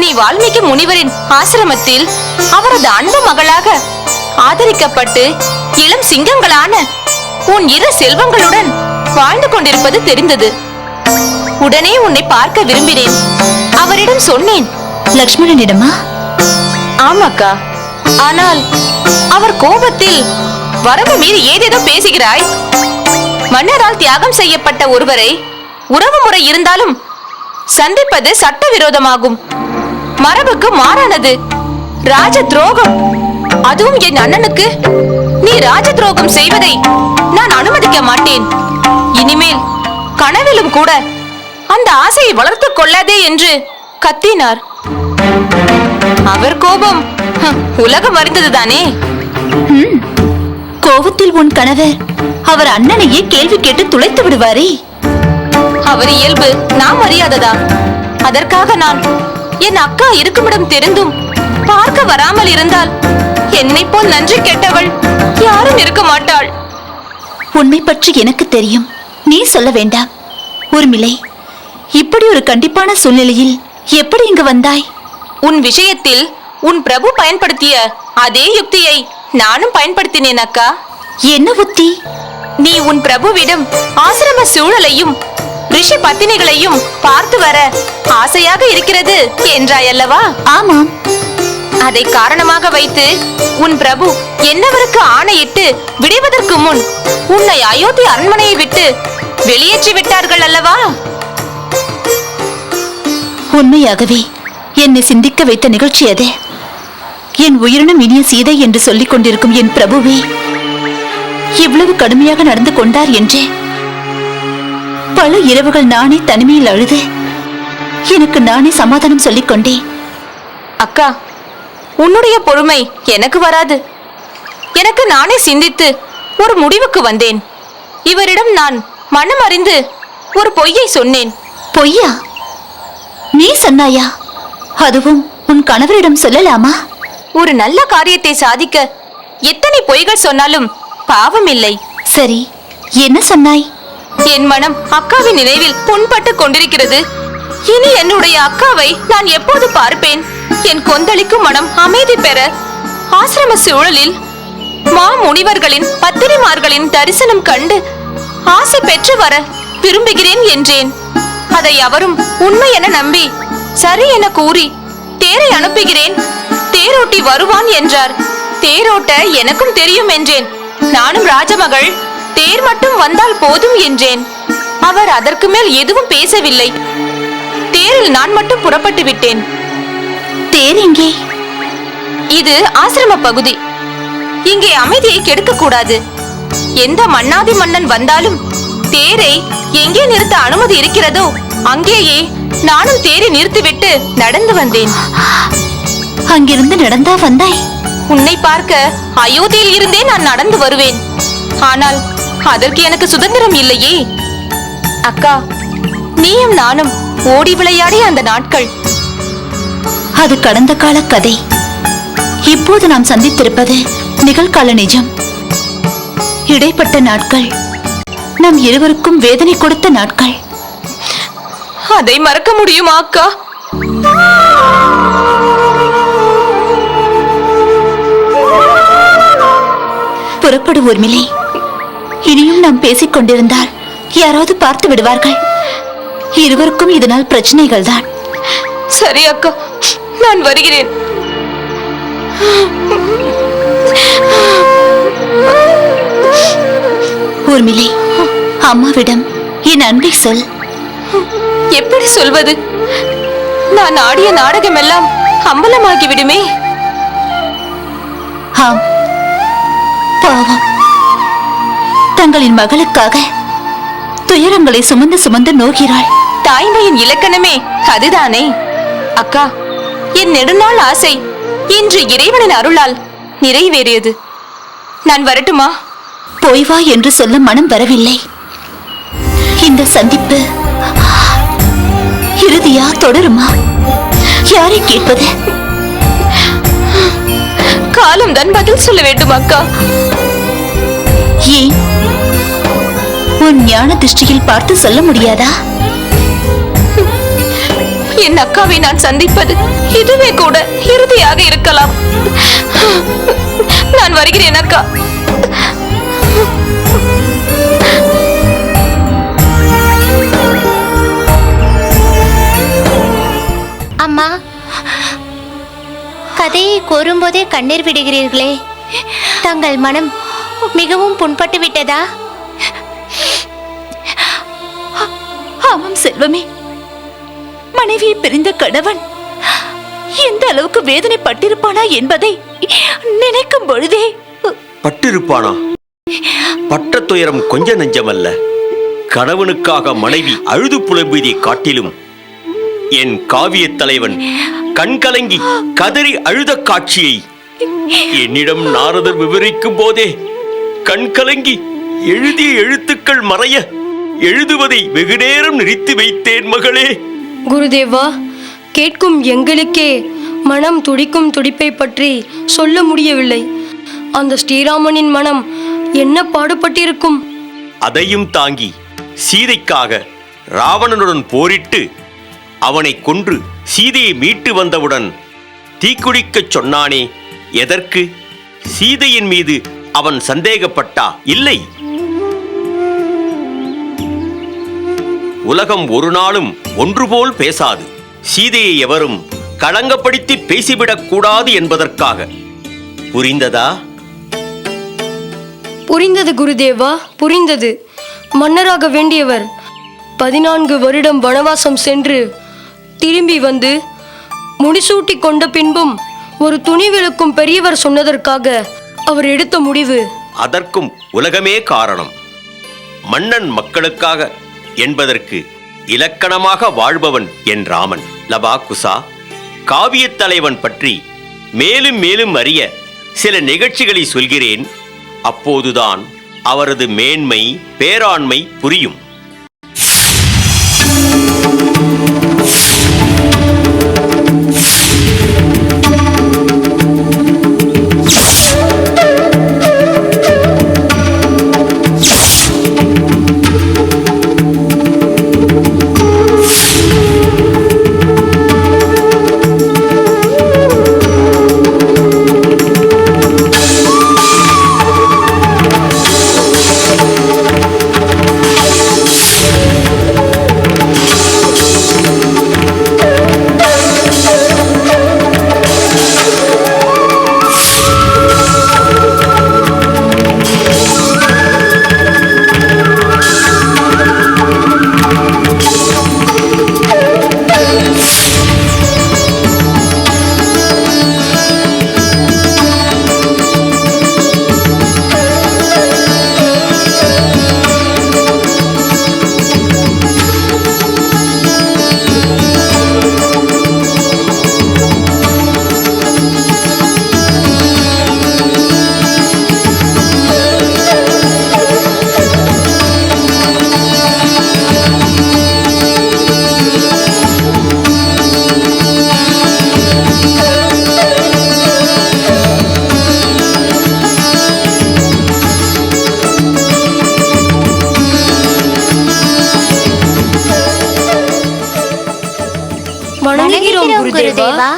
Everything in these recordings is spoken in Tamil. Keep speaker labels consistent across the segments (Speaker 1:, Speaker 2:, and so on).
Speaker 1: நீ வால்மீகி முனிவரின் ஆசிரமத்தில் அவரது அன்பு மகளாக ஆதரிக்கப்பட்டு இளம் சிங்கங்களான உன் இரு செல்வங்களுடன் வாழ்ந்து கொண்டிருப்பது தெரிந்தது. உடனே உன்னை பார்க்க விரும்பினேன். அவரிடம் சொன்னேன்
Speaker 2: லக்ஷ்மணனிடமா?
Speaker 1: ஆமாக்கா. ஆனால் அவர் கோபத்தில் வரம்பு மீறி ஏதேதோ பேசுகிறாய். மன்னரால் தியாகம் செய்யப்பட்ட ஒருவரை உறவு முறை இருந்தாலும் சந்திப்பது சட்டவிரோதமாகும். மரபுக்கு மாறானது. ராஜ துரோகம். அதுவும் என் அண்ணனுக்கு. நீ ராஜ துரோகம் செய்வதை நான் அனுமதிக்க மாட்டேன். இனிமேல் கனவிலும் கூட அந்த ஆசையை வளர்த்துக் கொள்ளாதே என்று கத்தினார். அவர் கோபம் உலகம் அறிந்ததுதானே?
Speaker 2: ம். கோவத்தில் உன் கணவர் அவர் அண்ணனையே கேள்வி கேட்டு துளைத்து விடுவாரே?
Speaker 1: அவர் இயல்பு நாம் அறியாததா? அதற்காக நான் என் அக்கா இருக்குமிடம் தெரிந்தும் பார்க்க வராமல் இருந்தால் என்னை போல் நன்றி கெட்டவள் யாரும் இருக்க மாட்டாள்.
Speaker 2: உண்மை பற்றி எனக்கு தெரியும். நீ சொல்ல வேண்டாம். ஊர்மிளை இப்படி ஒரு கண்டிப்பான சூழ்நிலையில் எப்படி இங்கு வந்தாய்?
Speaker 1: உன் விஷயத்தில் உன் பிரபு பயன்படுத்திய அதே யுக்தியை நானும் பயன்படுத்தினேன் அக்கா.
Speaker 2: என்ன புத்தி
Speaker 1: நீ உன் பிரபுவிடம் ஆசிரம சூழலையும் ரிஷி பத்தினிகளையும் பார்த்து வர ஆசையாக இருக்கிறது என்றாயல்லவா?
Speaker 2: ஆமாம்.
Speaker 1: அதை காரணமாக வைத்து உன் பிரபு என்னவருக்கு ஆணையிட்டு விடுவதற்கு முன் உன்னை அயோத்தி அரண்மனையை விட்டு வெளியேற்றி விட்டார்கள் அல்லவா?
Speaker 2: உண்மையாகவே என்னை சிந்திக்க வைத்த நிகழ்ச்சி அது. என் உயிரினும் இனிய சீதை என்று சொல்லிக் கொண்டிருக்கும் என் பிரபுவே இவ்வளவு கடுமையாக நடந்து கொண்டார் என்றே பல இரவுகள் நானே தனிமையில் அழுது. எனக்கு நானே சமாதானம் சொல்லிக் கொண்டேன்
Speaker 1: அக்கா உன்னுடைய பொறுமை எனக்கு வராது. எனக்கு நானே சிந்தித்து ஒரு முடிவுக்கு வந்தேன். இவரிடம் நான் மனம் அறிந்து ஒரு பொய்யை சொன்னேன்.
Speaker 2: பொய்யா? நீ சொன்னாயா? அதுவும் உன் கணவரிடம் சொல்லலாமா?
Speaker 1: ஒரு நல்ல காரியத்தை சாதிக்க எத்தனை பொய்கள் சொன்னாலும் பாவம் இல்லை.
Speaker 2: சரி என்ன சொன்னாய்?
Speaker 1: என் மனம் அக்காவின் நினைவில் புண்பட்டு கொண்டிருக்கிறது. இனி என்னுடைய அக்காவை நான் எப்போது பார்ப்பேன்? என் கொந்தளிக்கும் மனம் அமைதி பெற ஆசிரம சூழலில் மா முனிவர்களின் பத்திரிமார்களின் தரிசனம் கண்டு ஆசை பெற்று வர விரும்புகிறேன் என்றேன். அதை அவரும் உண்மை என நம்பி சரி என கூறி தேரை அனுப்புகிறேன். தேரோட்டி வருவான் என்றார். தேரோட்ட எனக்கும் தெரியும் என்றேன். நானும் ராஜமகள் தேர் மட்டும் வந்தால் போதும் என்றேன். அவர் அதற்கு மேல் எதுவும் பேசவில்லை. தேரில் நான் மட்டும் புறப்பட்டு விட்டேன்.
Speaker 2: தேர் எங்கே?
Speaker 1: இது ஆசிரம பகுதி. இங்கே அமைதியை கெடுக்க கூடாது எந்த மன்னாதி மன்னன் வந்தாலும் தேரை எங்கே நிறுத்த அனுமதி இருக்கிறதோ அங்கேயே நானும் தேரை நிறுத்திவிட்டு நடந்து வந்தேன்.
Speaker 2: அங்கிருந்து நடந்தா வந்தாய்?
Speaker 1: உன்னை பார்க்க அயோத்தியில் இருந்தே நான் நடந்து வருவேன். ஆனால் அதற்கு எனக்கு சுதந்திரம் இல்லையே. அக்கா நீயும் நானும் ஓடி விளையாடிய அந்த நாட்கள்.
Speaker 2: அது கடந்த கால கதை. இப்போது நாம் சந்தித்திருப்பது நிகழ்கால நிஜம். இடைப்பட்ட நாட்கள். நம் இருவருக்கும் வேதனை கொடுத்த நாட்கள்.
Speaker 1: அதை மறக்க முடியுமா அக்கா?
Speaker 2: புறப்படு ஊர்மிளை இனியும் நாம் பேசிக் கொண்டிருந்தால் யாராவது பார்த்து விடுவார்கள். இருவருக்கும் இதனால் பிரச்சனைகள் தான்
Speaker 1: சரி அக்கா. நான் வருகிறேன்.
Speaker 2: ஊர்மிளை அம்மாவிடம் என் அன்பை சொல்.
Speaker 1: எப்படி சொல்வது? நான் ஆடிய நாடகம் எல்லாம் அம்பலமாகி விடுமே
Speaker 2: ஆம். பாவம். தங்களின் மகளுக்காக துயரங்களை சுமந்து சுமந்து நோகிறாள்.
Speaker 1: தாய்மையின் இலக்கணமே அதுதானே. அக்கா என் நெடுநாள் ஆசை இன்று இறைவனின் அருளால் நிறைவேறியது. நான் வரட்டுமா?
Speaker 2: போய் வா என்று சொல்ல மனம் வரவில்லை. இந்த சந்திப்பு இறுதியா தொடருமா? யாரை கேட்பது?
Speaker 1: காலம் தான் பதில் சொல்ல வேண்டும் அக்கா?
Speaker 2: ஏன் உன் ஞான திருஷ்டியில் பார்த்து சொல்ல முடியாதா?
Speaker 1: என் அக்காவை நான் சந்திப்பது இதுவே கூட இறுதியாக இருக்கலாம். நான் வருகிறேன் அக்கா.
Speaker 3: அம்மா கதையை கூறும்போதே கண்ணீர் விடுகிறீர்களே. தங்கள் மனம் மிகவும் புண்பட்டு விட்டதா?
Speaker 2: ஆமாம் செல்வமே. மனைவியை பிரிந்த கணவன் எந்த அளவுக்கு வேதனை பட்டிருப்பானா என்பதை நினைக்கும் பொழுதே.
Speaker 4: பட்டிருப்பானா? பட்ட துயரம் கொஞ்ச நெஞ்சமல்ல. கணவனுக்காக மனைவி அழுது புலம்பியதை காட்டிலும் என் காவியத் தலைவன் கண்கலங்கி கதறி அழுத காட்சியை என்னிடம் நாரதர் விவரிக்கும் போதே கண்கலங்கி எழுதிய எழுத்துக்கள் மறைய எழுதுவதை வெகுநேரம் நிறுத்தி வைத்தேன் மகளே.
Speaker 5: குருதேவா கேட்கும் எங்களுக்கே மனம் துடிக்கும் துடிப்பை பற்றி சொல்ல முடியவில்லை. அந்த ஸ்ரீராமனின் மனம் என்ன பாடுபட்டிருக்கும்?
Speaker 4: அதையும் தாங்கி சீதைக்காக ராவணனுடன் போரிட்டு அவனை கொன்று சீதையை மீட்டு வந்தவுடன் தீக்குளிக்கச் சொன்னானே எதற்கு? சீதையின் மீது அவன் சந்தேகப்பட்டா? இல்லை. உலகம் ஒரு நாளும் ஒன்றுபோல் பேசாது. சீதையை எவரும் களங்கப்படுத்தி பேசிவிடக் கூடாது என்பதற்காக. புரிந்ததா?
Speaker 5: புரிந்தது குருதேவா புரிந்தது. மன்னராக வேண்டியவர் பதினான்கு வருடம் வனவாசம் சென்று திரும்பி வந்து முடிசூட்டி கொண்ட பின்பும் ஒரு துணி விளக்கும் பெரியவர் சொன்னதற்காக அவர் எடுத்த முடிவு.
Speaker 4: அதற்கும் உலகமே காரணம். மன்னன் மக்களுக்காக என்பதற்கு இலக்கணமாக வாழ்பவன் என் ராமன். லபா குசா காவியத் தலைவன் பற்றி மேலும் மேலும் அறிய சில நிகழ்ச்சிகளை சொல்கிறேன். அப்போதுதான் அவரது மேன்மை பேராண்மை புரியும்.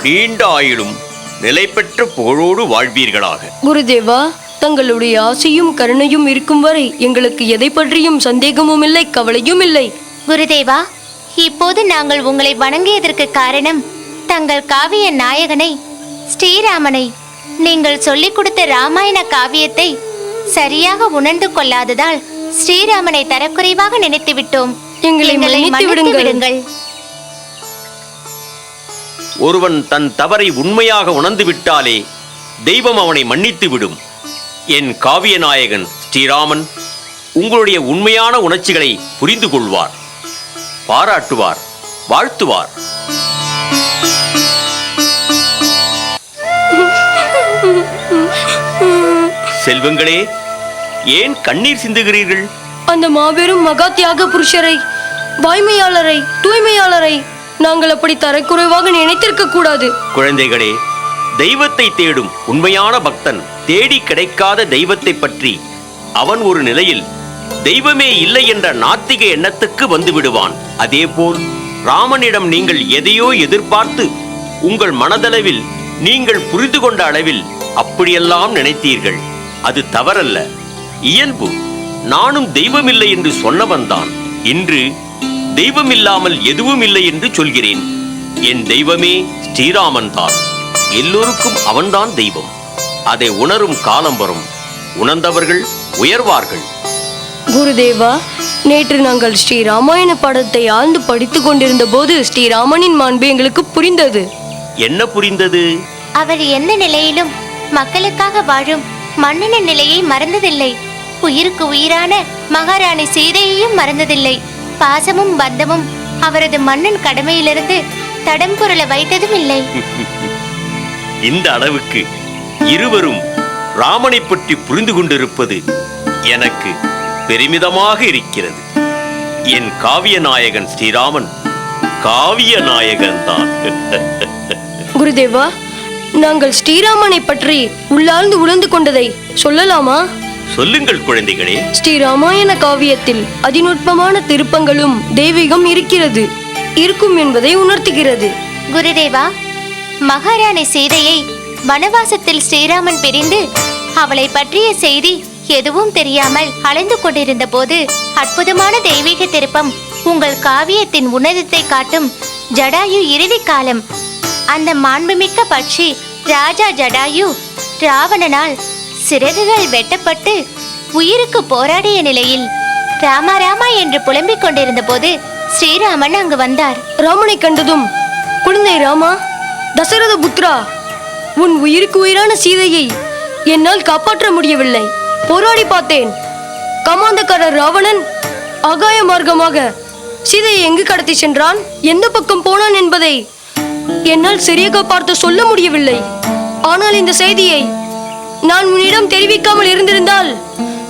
Speaker 4: நீண்ட நிலை பெற்ற புகழோடு வாழ்வீர்களாக.
Speaker 5: குருதேவா தங்களுடைய ஆசையும் கருணையும் இருக்கும் வரை எங்களுக்கு எதை பற்றியும் சந்தேகமும் இல்லை கவலையும் இல்லை.
Speaker 3: குருதேவா இப்போது நாங்கள் உங்களை வணங்கியதற்கு காரணம் தங்கள் காவிய நாயகனை ஸ்ரீராமனை. நீங்கள் சொல்லிக் கொடுத்த ராமாயண காவியத்தை சரியாக உணர்ந்து கொள்ளாததால் ஸ்ரீராமனை தரக்குறைவாக நினைத்து விட்டோம்
Speaker 5: எங்களை மன்னித்து விடுங்கள்.
Speaker 4: ஒருவன் தன் தவறை உண்மையாக உணர்ந்து விட்டாலே தெய்வம் அவனை மன்னித்து விடும் என் காவிய நாயகன் ஸ்ரீராமன் உங்களுடைய உண்மையான உணர்ச்சிகளை புரிந்து கொள்வார் பாராட்டுவார் வாழ்த்துவார். செல்வங்களே ஏன் கண்ணீர் சிந்துகிறீர்கள்?
Speaker 5: அந்த மாபெரும் மகா தியாக புருஷரை வாய்மையாளரை தூய்மையாளரை நாங்கள் அப்படி தரக்குறைவாக நினைத்திருக்க கூடாது.
Speaker 4: குழந்தைகளே தெய்வத்தை தேடும் உண்மையான பக்தன் தேடி கிடைக்காத தெய்வத்தை பற்றி அவன் ஒரு நிலையில் தெய்வமே இல்லை என்ற நாத்திக எண்ணத்துக்கு வந்து விடுவான் அதேபோல் ராமனிடம் நீங்கள் எதையோ எதிர்பார்த்து உங்கள் மனதளவில் நீங்கள் புரிந்து கொண்ட அளவில் அப்படியெல்லாம் நினைத்தீர்கள். அது தவறல்ல. இயல்பு நானும் தெய்வமில்லை என்று சொன்னவன்தான். இன்று தெய்வமில்லாமல் எதுவும் இல்லை என்று சொல்கிறேன். என் தெய்வமே ஸ்ரீராமன் தான். எல்லோருக்கும் அவன்தான் தெய்வம். அதை உணரும் காலம் வரும். உணர்ந்தவர்கள் உயர்வார்கள்.
Speaker 5: குருதேவா நேற்று நாங்கள் ஸ்ரீ ராமாயண பாடத்தை ஆழ்ந்து படித்துக் கொண்டிருந்த போது ஸ்ரீராமனின் மாண்பு எங்களுக்கு புரிந்தது.
Speaker 4: என்ன புரிந்தது?
Speaker 3: அவர் எந்த நிலையிலும் மக்களுக்காக வாழும் மன்னனின் நிலையை மறந்ததில்லை. உயிருக்கு உயிரான மகாராணி சீதையையும் மறந்ததில்லை. பாசமும் பந்தமும் அவரது மன்னன் கடமையிலிருந்து தடம் புரள வைத்ததும் இல்லை.
Speaker 4: இந்த அளவுக்கு இருவரும் ராமனை பற்றி புரிந்து கொண்டிருப்பது எனக்கு பெருமிதமாக இருக்கிறது. என் காவிய நாயகன் ஸ்ரீராமன் காவிய நாயகன் தான்.
Speaker 5: குருதேவா நாங்கள் ஸ்ரீராமனை பற்றி உள்ளார்ந்து உணர்ந்து கொண்டதை சொல்லலாமா?
Speaker 4: சொல்லுங்கள் குழந்தைகளே.
Speaker 5: ஸ்ரீ ராமாயண காவியத்தில் அதிநுட்பமான திருப்பங்களும் தெய்வீகம் இருக்கிறது. இருக்கும் என்பதை உணர்த்துகிறது.
Speaker 3: குருதேவா மகாராணி சீதையை வனவாசத்தில் ஸ்ரீராமன் பிரிந்து அவளை பற்றிய செய்தி எதுவும் தெரியாமல் அலைந்து கொண்டிருந்த போது அற்புதமான தெய்வீக திருப்பம் உங்கள் காவியத்தின் உன்னதத்தை காட்டும் ஜடாயு இறுதி காலம். அந்த மாண்புமிக்க பட்சி ராஜா ஜடாயு ராவணனால் சிறகுகள் வெட்டப்பட்டு உயிருக்கு போராடிய நிலையில் ராமா ராமா என்று புலம்பிக் கொண்டிருந்த போது ஸ்ரீராமன் அங்கு வந்தார்.
Speaker 5: ராமனை கண்டதும் குழந்தை ராமா தசரத புத்ரா உன் உயிருக்கு உயிரான சீதையை என்னால் காப்பாற்ற முடியவில்லை. போராடி பார்த்தேன். கமாந்தக்காரர் ராவணன் அகாய மார்க்கமாக சீதையை எங்கு கடத்தி சென்றான்? எந்த பக்கம் போனான் என்பதை என்னால் சரியாக பார்த்து சொல்ல முடியவில்லை. ஆனால் இந்த செய்தியை நான் உன்னிடம் தெரிவிக்காமல் இருந்திருந்தால்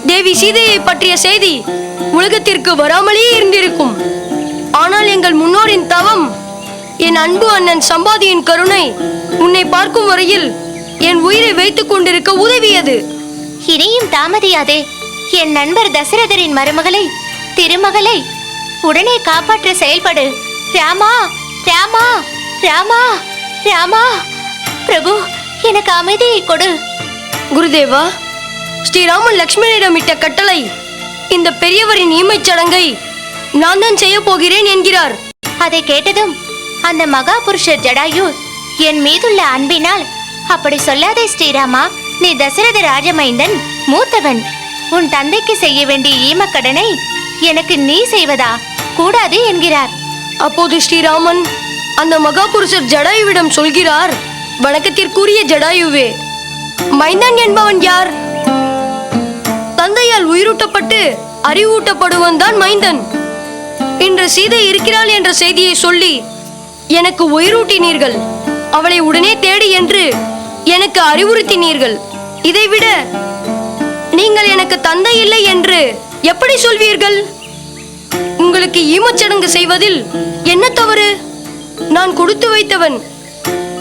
Speaker 5: தேவி சீதையை பற்றிய செய்தி உலகத்திற்கு வராமலே இருந்திருக்கும். ஆனால் எங்கள் முன்னோரின் தவம் என் அன்பு அண்ணன் சம்பாதியின் கருணை உன்னை பார்க்கும் வரையில் என் உயிரை வைத்துக் கொண்டிருக்க உதவியது.
Speaker 3: இனியும் தாமதியாதே. என் நண்பர் தசரதரின் மருமகளை திருமகளை உடனே காப்பாற்ற செயல்படு. ராமா ராமா ராமா ராமா. பிரபு எனக்கு அமைதியை கொடு.
Speaker 5: குருதேவா ஸ்ரீராமன் லக்ஷ்மணனிடம் இட்ட கட்டளை இந்த பெரியவரின் ஈமைச் சடங்கை நான் தான் செய்ய போகிறேன் என்கிறார்.
Speaker 3: அதை கேட்டதும் அந்த மகா புருஷர் ஜடாயு என் மீதுள்ள அன்பினால் அப்படி சொல்லாதே ஸ்ரீராமா நீ தசரத ராஜமைந்தன் மூத்தவன். உன் தந்தைக்கு செய்ய வேண்டிய ஈமக்கடனை எனக்கு நீ செய்வதா? கூடாது என்கிறார்.
Speaker 5: அப்போது ஸ்ரீராமன் அந்த மகாபுருஷர் ஜடாயுவிடம் சொல்கிறார் வணக்கத்திற்குரிய ஜடாயுவே மைந்தன் என்பவன் யார்? தந்தையால் உயிரூட்டப்பட்டு அறிவூட்டப்படுவன் தான் மைந்தன். இன்று சீதை இருக்கிறாள் என்ற செய்தியை சொல்லி எனக்கு உயிரூட்டினீர்கள். அவளை உடனே தேடு என்று எனக்கு அறிவுறுத்தினீர்கள். இதைவிட நீங்கள் எனக்கு தந்தை இல்லை என்று எப்படி சொல்வீர்கள்? உங்களுக்கு ஈமச்சடங்கு செய்வதில் என்ன தவறு? நான் கொடுத்து வைத்தவன்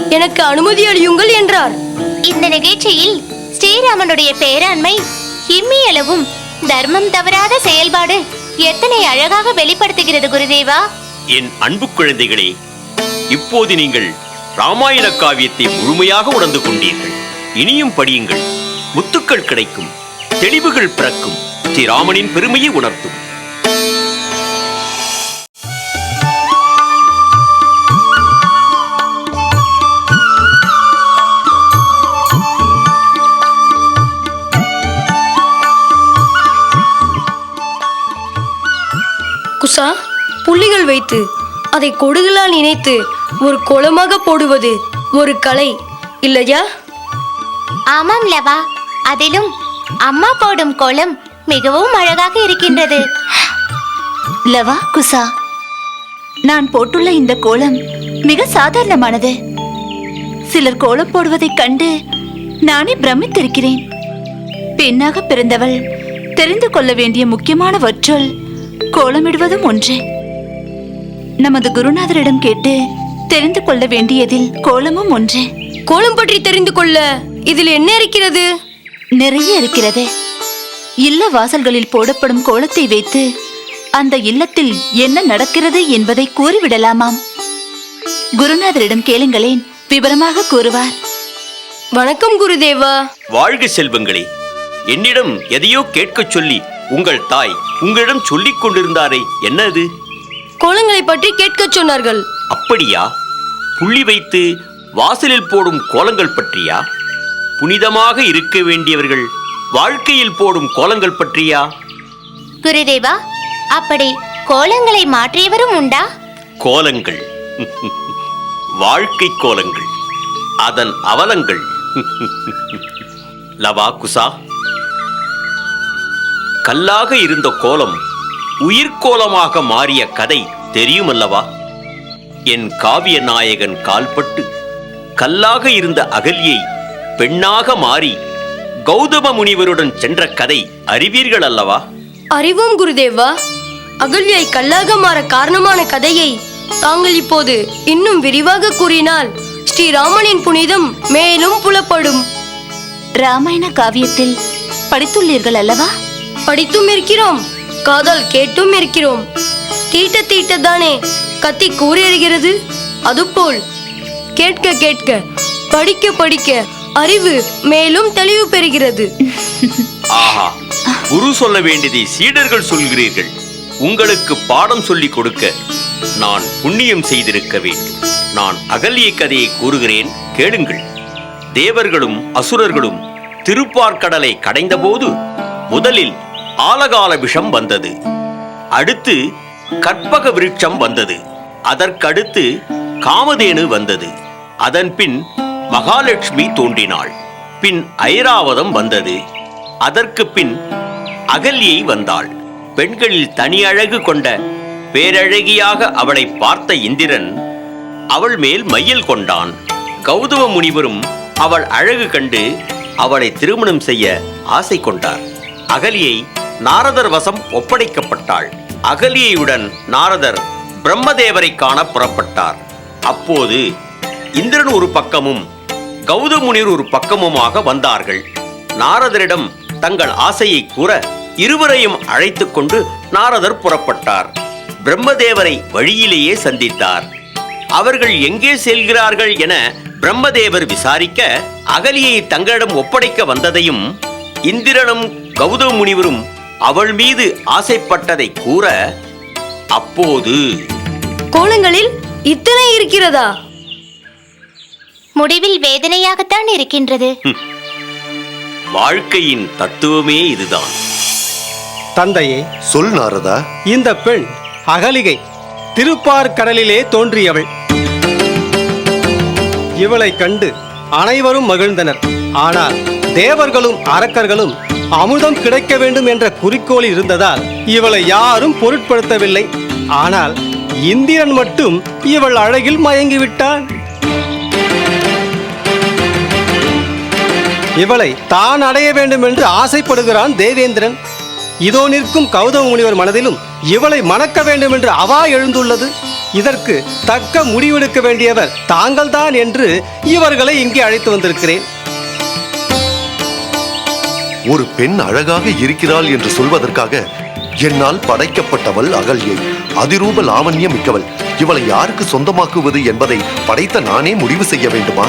Speaker 5: எனக்கு அனுமதி அளியுங்கள் என்றார்.
Speaker 3: இந்த நிகழ்ச்சியில் ஸ்ரீராமனுடைய பேராண்மை இம்மியளவும் தர்மம் தவறாத செயல்பாடு எத்தனை அழகாக வெளிப்படுத்துகிறது குருதேவா?
Speaker 4: என் அன்பு குழந்தைகளே இப்போது நீங்கள் ராமாயண காவியத்தை முழுமையாக உணர்ந்து கொண்டீர்கள். இனியும் படியுங்கள். முத்துக்கள் கிடைக்கும். தெளிவுகள் பிறக்கும். ஸ்ரீராமனின் பெருமையை உணர்த்தும்.
Speaker 5: குசா புள்ளிகள் வைத்து அதை கொடுகளால் இணைத்து ஒரு கோலமாக போடுவது ஒரு கலை இல்லையா?
Speaker 3: ஆமாம் லவா அதிலும் அம்மா போடும் கோலம் மிகவும் அழகாக இருக்கின்றது.
Speaker 2: லவா குசா நான் போட்டுள்ள இந்த கோலம் மிக சாதாரணமானது. சிலர் கோலம் போடுவதைக் கண்டு நானே பிரமித்திருக்கிறேன். பெண்ணாக பிறந்தவள் தெரிந்து கொள்ள வேண்டிய முக்கியமானவற்றுள் கோலமிடுவதும் ஒன்று. நமது குருநாதரிடம் கேட்டு தெரிந்து கொள்ள வேண்டியதில் கோலமும் ஒன்று.
Speaker 5: கோலம் பற்றி தெரிந்து கொள்ள இதில் என்ன இருக்கிறது?
Speaker 2: நிறைய இருக்கிறது. இல்ல வாசல்களில் போடப்படும் கோலத்தை வைத்து அந்த இல்லத்தில் என்ன நடக்கிறது என்பதை கூறிவிடலாமாம். குருநாதரிடம் கேளுங்களேன் விவரமாக கூறுவார்.
Speaker 5: வணக்கம் குருதேவா.
Speaker 4: வாழ்க செல்வங்களே என்னிடம் எதையோ கேட்கச் சொல்லி உங்கள் தாய் உங்களிடம் சொல்லிக் கொண்டிருந்தாரே என்ன அது
Speaker 5: கோலங்களை பற்றி கேட்கச் சொன்னார்கள்.
Speaker 4: அப்படியா? புள்ளி வைத்து வாசலில் போடும் கோலங்கள் பற்றியா? புனிதமாக இருக்க வேண்டியவர்கள் வாழ்க்கையில் போடும் கோலங்கள் பற்றியா?
Speaker 3: குருதேவா அப்படி கோலங்களை மாற்றியவரும் உண்டா?
Speaker 4: கோலங்கள். வாழ்க்கை கோலங்கள். அதன் அவலங்கள். லவா குசா கல்லாக இருந்த கோலம் உயிர்கோலமாக மாறிய கதை தெரியுமல்லவா? என் காவிய நாயகன் கால்பட்டு கல்லாக இருந்த அகல்யை பெண்ணாக மாறி கௌதம முனிவருடன் சென்ற கதை அறிவீர்கள் அல்லவா
Speaker 5: அறிவோம் குருதேவா. அகல்யை கல்லாக மாற காரணமான கதையை தாங்கள் இப்போது இன்னும் விரிவாக கூறினால் ஸ்ரீராமனின் புனிதம் மேலும் புலப்படும்.
Speaker 2: ராமாயண காவியத்தில் படித்துள்ளீர்கள் அல்லவா
Speaker 5: படித்தும் இருக்கிறோம் காதல் கேட்டும் இருக்கிறோம். தீட்ட தீட்டத்தானே கத்தி கூறெழுகிறது அதுபோல் கேட்க கேட்க படிக்க படிக்க அறிவு மேலும் தெளிவு பெறுகிறது.
Speaker 4: ஆஹா குரு சொல்ல வேண்டியதை சீடர்கள் சொல்கிறீர்கள். உங்களுக்கு பாடம் சொல்லிக் கொடுக்க நான் புண்ணியம் செய்திருக்க வேண்டும். நான் அகல்ய கதையை கூறுகிறேன் கேளுங்கள். தேவர்களும் அசுரர்களும் திருப்பார்கடலை கடைந்தபோது முதலில் ஆலகால விஷம் வந்தது. அடுத்து கற்பக விருட்சம் வந்தது. அதற்கடுத்து காமதேனு வந்தது. அதன் பின் மகாலட்சுமி தோன்றினாள். பின் ஐராவதம் வந்தது. அதற்கு பின் அகல்யை வந்தாள். பெண்களில் தனி அழகு கொண்ட பேரழகியாக அவளை பார்த்த இந்திரன் அவள் மேல் மையல் கொண்டான். கௌதம முனிவரும் அவள் அழகு கண்டு அவளை திருமணம் செய்ய ஆசை கொண்டார். அகலியை நாரதர் வசம் ஒப்படைக்கப்பட்டாள். அகலியையுடன் நாரதர் பிரம்மதேவரை காண புறப்பட்டார். அப்போது இந்திரன் ஒரு பக்கமும் கௌதமுனிர் ஒரு பக்கமுமாக வந்தார்கள். நாரதரிடம் தங்கள் ஆசையை கூற இருவரையும் அழைத்துக் கொண்டு நாரதர் புறப்பட்டார். பிரம்மதேவரை வழியிலேயே சந்தித்தார். அவர்கள் எங்கே செல்கிறார்கள் என பிரம்மதேவர் விசாரிக்க அகலியை தங்களிடம் ஒப்படைக்க வந்ததையும் இந்திரனும் கௌதம முனிவரும் அவள் மீது ஆசைப்பட்டதை கூற அப்போது.
Speaker 5: கோலங்களில் இத்தனை இருக்கிறதா?
Speaker 3: முடிவில் வேதனையாகத்தான் இருக்கின்றது.
Speaker 4: வாழ்க்கையின் தத்துவமே இதுதான்.
Speaker 6: தந்தையே
Speaker 7: சொல் நாரதா.
Speaker 6: இந்த பெண் அகலிகை திருப்பார்கடலிலே தோன்றியவள். இவளை கண்டு அனைவரும் மகிழ்ந்தனர். ஆனால் தேவர்களும் அரக்கர்களும் அமுதம் கிடைக்க வேண்டும் என்ற குறிக்கோள் இருந்ததால் இவளை யாரும் பொருட்படுத்தவில்லை. ஆனால் இந்திரன் மட்டும் இவள் அழகில் மயங்கிவிட்டான் இவளை தான் அடைய வேண்டும் என்று ஆசைப்படுகிறான் தேவேந்திரன். இதோ நிற்கும் கௌதம முனிவர் மனதிலும் இவளை மணக்க வேண்டும் என்று அவா எழுந்துள்ளது. இதற்கு தக்க முடிவெடுக்க வேண்டியவர் தாங்கள்தான் என்று இவர்களை இங்கே அழைத்து வந்திருக்கிறேன்.
Speaker 7: ஒரு பெண் அழகாக இருக்கிறாள் என்று சொல்வதற்காக என்னால் படைக்கப்பட்டவள் அகல்யை. அதிரூப லாவண்யம் மிக்கவள். இவளை யாருக்கு சொந்தமாக்குவது என்பதை படைத்த நானே முடிவு செய்ய வேண்டுமா?